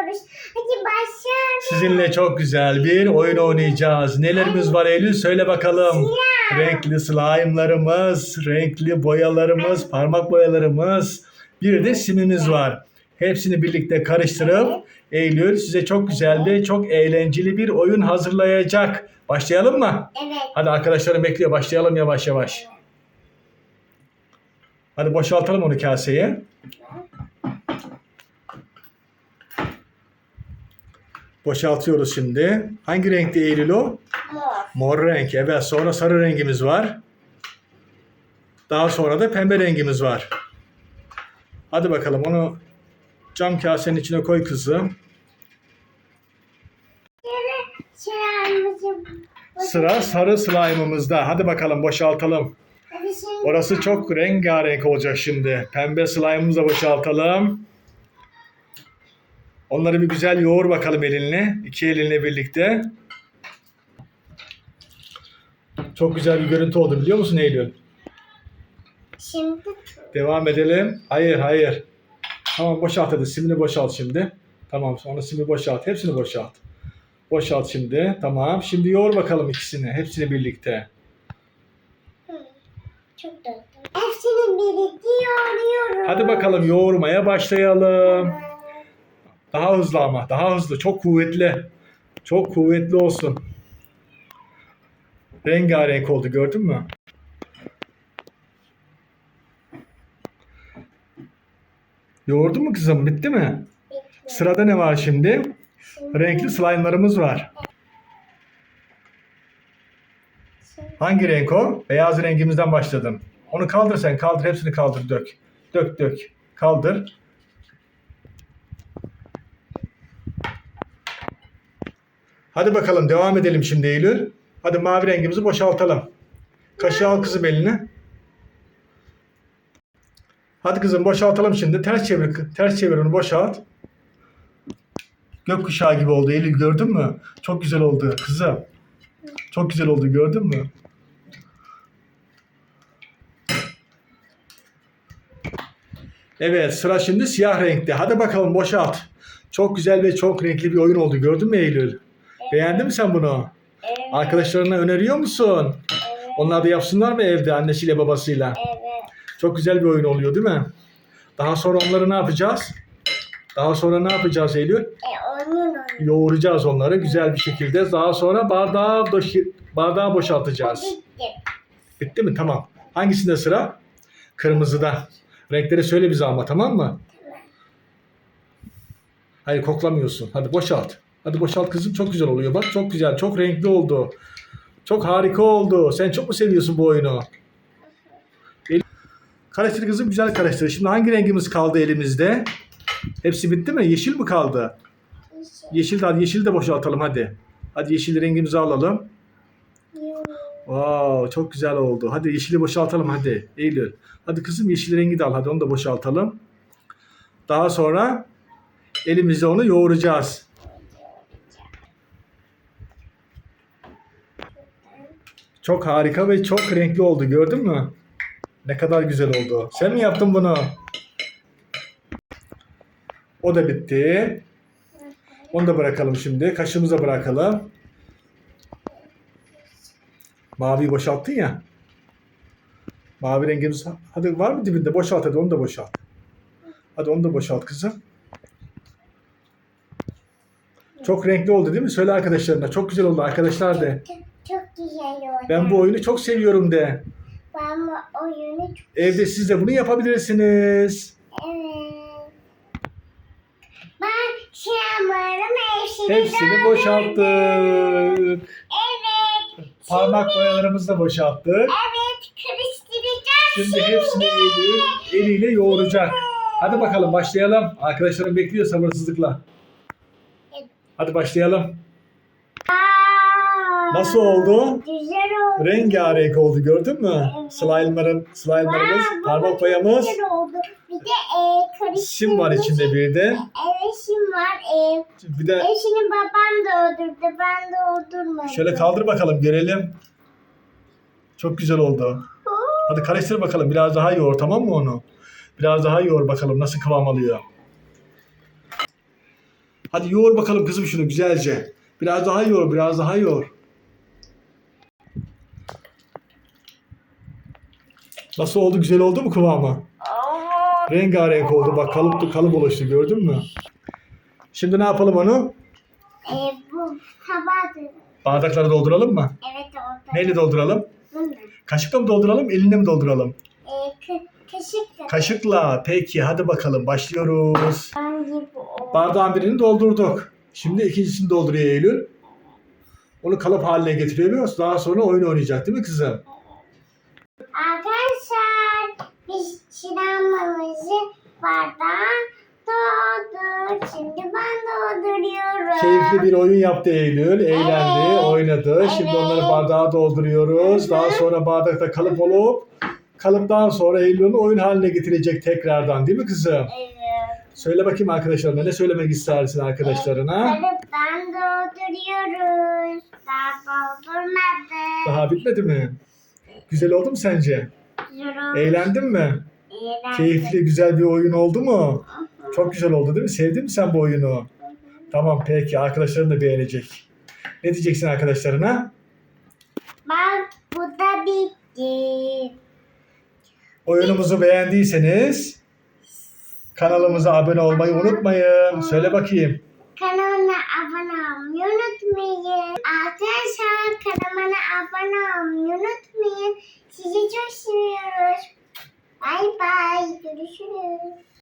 oynuyoruz. Hadi başlayalım. Sizinle çok güzel bir oyun oynayacağız. Nelerimiz var Eylül? Söyle bakalım. Renkli slime'larımız, renkli boyalarımız, parmak boyalarımız, bir de simimiz var. Hepsini birlikte karıştırıp Eylül size çok güzel de çok eğlenceli bir oyun hazırlayacak. Başlayalım mı? Evet. Hadi arkadaşlarım bekliyor. Başlayalım yavaş yavaş. Hadi boşaltalım onu kaseye. Boşaltıyoruz şimdi. Hangi renkte Eylül o? Mor. Mor renk. Evet. Sonra sarı rengimiz var. Daha sonra da pembe rengimiz var. Hadi bakalım onu cam kasenin içine koy kızım. Sıra sarı slime'ımızda. Hadi bakalım boşaltalım. Orası çok rengarenk olacak şimdi. Pembe slime'ımızı da boşaltalım. Onları bir güzel yoğur bakalım elinle. İki elinle birlikte. Çok güzel bir görüntü oldu biliyor musun Eylül? Şimdi Devam edelim. Hayır hayır. Tamam boşalt hadi. Simini boşalt şimdi. Tamam sonra simi boşalt. Hepsini boşalt. Boşalt şimdi. Tamam. Şimdi yoğur bakalım ikisini. Hepsini birlikte. çok tatlı. Hepsini birlikte yoğuruyoruz. Hadi bakalım yoğurmaya başlayalım. Daha hızlı ama. Daha hızlı. Çok kuvvetli. Çok kuvvetli olsun. Rengarenk oldu gördün mü? Yoğurdun mu kızım? Bitti mi? Bitti. Sırada ne var şimdi? Şimdi- Renkli slime'larımız var. şimdi- Hangi renk o? Beyaz rengimizden başladım. Onu kaldır sen. Kaldır. Hepsini kaldır. Dök. Dök dök. Kaldır. Hadi bakalım devam edelim şimdi Eylül. Hadi mavi rengimizi boşaltalım. Kaşığı al kızım eline. Hadi kızım boşaltalım şimdi. Ters çevir. Ters çevir onu boşalt. Gökkuşağı gibi oldu Eylül gördün mü? Çok güzel oldu kızım. Çok güzel oldu gördün mü? Evet sıra şimdi siyah renkte. Hadi bakalım boşalt. Çok güzel ve çok renkli bir oyun oldu. Gördün mü Eylül? Beğendin mi sen bunu? Evet. Arkadaşlarına öneriyor musun? Evet. Onlar da yapsınlar mı evde annesiyle babasıyla? Evet. Çok güzel bir oyun oluyor değil mi? Daha sonra onları ne yapacağız? Daha sonra ne yapacağız Eylül? E. Yoğuracağız onları güzel bir şekilde. Daha sonra bardağa, boş- bardağa boşaltacağız. Bitti. Bitti mi? Tamam. Hangisinde sıra? Kırmızıda. Renkleri söyle bize ama tamam mı? Hayır koklamıyorsun. Hadi boşalt. Hadi boşalt kızım çok güzel oluyor. Bak çok güzel, çok renkli oldu. Çok harika oldu. Sen çok mu seviyorsun bu oyunu? Karıştır kızım güzel karıştır. Şimdi hangi rengimiz kaldı elimizde? Hepsi bitti mi? Yeşil mi kaldı? Yeşil de, hadi yeşili de boşaltalım hadi. Hadi yeşil rengimizi alalım. Wow, çok güzel oldu. Hadi yeşili boşaltalım hadi. Eylül. Hadi kızım yeşil rengi de al. Hadi onu da boşaltalım. Daha sonra elimizde onu yoğuracağız. Çok harika ve çok renkli oldu. Gördün mü? Ne kadar güzel oldu. Sen mi yaptın bunu? O da bitti. Onu da bırakalım şimdi. Kaşığımıza bırakalım. Maviyi boşalttın ya. Mavi rengimiz. Hadi var mı dibinde? Boşalt hadi onu da boşalt. Hadi onu da boşalt kızım. Çok renkli oldu değil mi? Söyle arkadaşlarına. Çok güzel oldu arkadaşlar de. Çok, çok güzel oldu. Ben bu oyunu çok seviyorum de. Ben bu oyunu çok Evde siz de bunu yapabilirsiniz. Evet. Ben şamarım hepsini Hepsini boşalttık. Evet. Parmak boyalarımızı da boşalttık. Evet karıştıracağız Şimdi hepsini Eylül eliyle yoğuracak. Hadi bakalım başlayalım. Arkadaşlarım bekliyor sabırsızlıkla. Hadi başlayalım. Nasıl oldu? Güzel oldu. Rengarenk oldu gördün mü? Slime'ların, slime'larımız, Aa, parmak boyamız. Güzel oldu. Bir de e, karıştırmış. Sim var içinde bir de. Evet sim var. E, Bir de eşini babam da öldürdü. Ben de öldürmedim. şöyle kaldır bakalım görelim. Çok güzel oldu. Hadi karıştır bakalım. Biraz daha yoğur tamam mı onu? Biraz daha yoğur bakalım nasıl kıvam alıyor. Hadi yoğur bakalım kızım şunu güzelce. Biraz daha yoğur, biraz daha yoğur. Nasıl oldu? Güzel oldu mu kıvamı? Rengarenk oldu. Bak kalıp kalıp oluştu gördün mü? Şimdi ne yapalım onu? E, bu tabağı Bardaklara dolduralım mı? Evet orada. Neyle dolduralım? Bunlar. Kaşıkla mı dolduralım, elinle mi dolduralım? E, ka- kaşık da. Kaşıkla. Peki hadi bakalım başlıyoruz. Bardağın birini doldurduk. Şimdi ikincisini dolduruyor Eylül. Onu kalıp haline getiriyoruz. Daha sonra oyun oynayacak değil mi kızım? Arkadaşlar biz şiramamızı bardağa doldur. Şimdi ben dolduruyorum. Keyifli bir oyun yaptı Eylül. Eğlendi, Evet. oynadı. Şimdi Evet. onları bardağa dolduruyoruz. Hı hı. Daha sonra bardakta kalıp olup kalıptan sonra Eylül'ün oyun haline getirecek tekrardan değil mi kızım? Evet. Söyle bakayım arkadaşlarına ne söylemek istersin arkadaşlarına? Kalıptan dolduruyoruz. Daha doldurmadık. Daha bitmedi mi? Güzel oldu mu sence? Yorum. Eğlendin mi? Eğlendim. Keyifli, güzel bir oyun oldu mu? Çok güzel oldu değil mi? Sevdin mi sen bu oyunu? Tamam peki arkadaşların da beğenecek. Ne diyeceksin arkadaşlarına? Bak bu da bitti. Oyunumuzu beğendiyseniz kanalımıza abone olmayı unutmayın. Söyle bakayım. Kanalıma abone olmayı unutmayın. Arkadaşlar kanalıma abone olmayı unutmayın. Sizi çok seviyoruz. Bay bay. Görüşürüz.